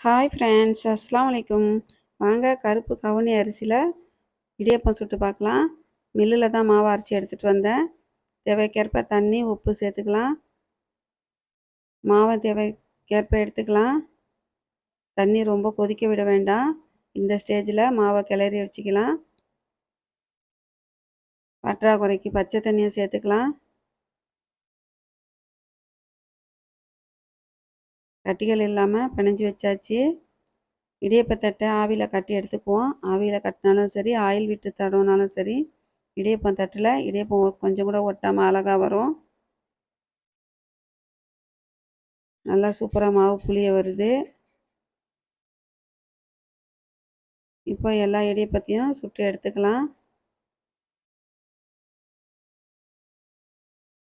Hi friends அஸ்லாம் வலைக்கும் வாங்க கருப்பு கவுனி அரிசியில் இடியப்பம் சுட்டு பார்க்கலாம். மில்லில் தான் மாவு அரைச்சி எடுத்துகிட்டு வந்தேன். தேவைக்கேற்ப தண்ணி உப்பு சேர்த்துக்கலாம். மாவை தேவைக்கேற்ப எடுத்துக்கலாம். தண்ணி ரொம்ப கொதிக்க விட வேண்டாம். இந்த ஸ்டேஜில் மாவை கிளறி வச்சுக்கலாம். பற்றாக்குறைக்கு பச்சை தண்ணியை சேர்த்துக்கலாம். கட்டிகள் இல்லாமல் பிணைஞ்சி வச்சாச்சு. இடியப்பத்தட்டை ஆவியில் கட்டி எடுத்துக்குவோம். ஆவியில் கட்டினாலும் சரி ஆயில் விட்டு தடவினாலும் சரி இடியப்பம் தட்டில் இடியப்பம் கொஞ்சம் கூட ஒட்டாமல் அழகாக வரும். நல்லா சூப்பராக மாவு புளிய வருது. இப்போ எல்லா இடியப்பத்தையும் சுட்டு எடுத்துக்கலாம்.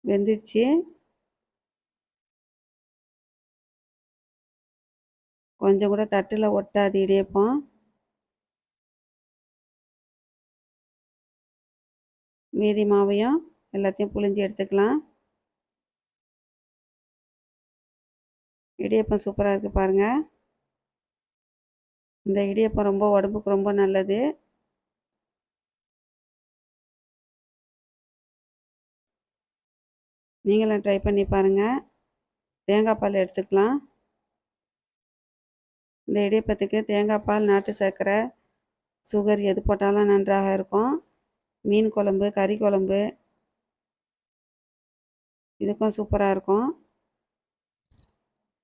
வெந்துடுச்சு கொஞ்சம் கூட தட்டில் ஒட்டாது இடியப்பம். மீதி மாவையும் எல்லாத்தையும் புளிஞ்சு எடுத்துக்கலாம். இடியப்பம் சூப்பராக இருக்குது பாருங்கள் இந்த இடியப்பம் ரொம்ப உடம்புக்கு ரொம்ப நல்லது. நீங்களும் ட்ரை பண்ணி பாருங்கள் தேங்காய் பால் எடுத்துக்கலாம். இந்த இடியப்பத்துக்கு தேங்காய் பால் நாட்டு சர்க்கரை சுகர் எது போட்டாலும் நன்றாக இருக்கும். மீன் குழம்பு கறி குழம்பு இதுக்கும் சூப்பராக இருக்கும்.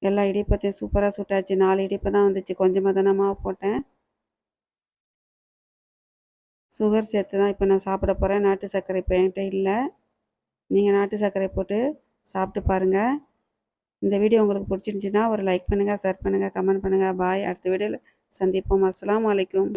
எல்லா இடியப்பத்தையும் சூப்பராக சுட்டாச்சு. நாலு இடிப்பு தான் வந்துச்சு. கொஞ்சமாக தானே மாவு போட்டேன். சுகர் சேர்த்து தான் இப்போ நான் சாப்பிட போகிறேன் நாட்டு சர்க்கரை இப்போ என்கிட்ட இல்லை. நீங்கள் நாட்டு சர்க்கரை போட்டு சாப்பிட்டு பாருங்கள் இந்த வீடியோ உங்களுக்கு பிடிச்சிருந்துச்சின்னா ஒரு லைக் பண்ணுங்கள் ஷேர் பண்ணுங்கள் கமெண்ட் பண்ணுங்கள் பாய் அடுத்த வீடியோவில் சந்திப்போம். அஸ்லாம் வலைக்கும்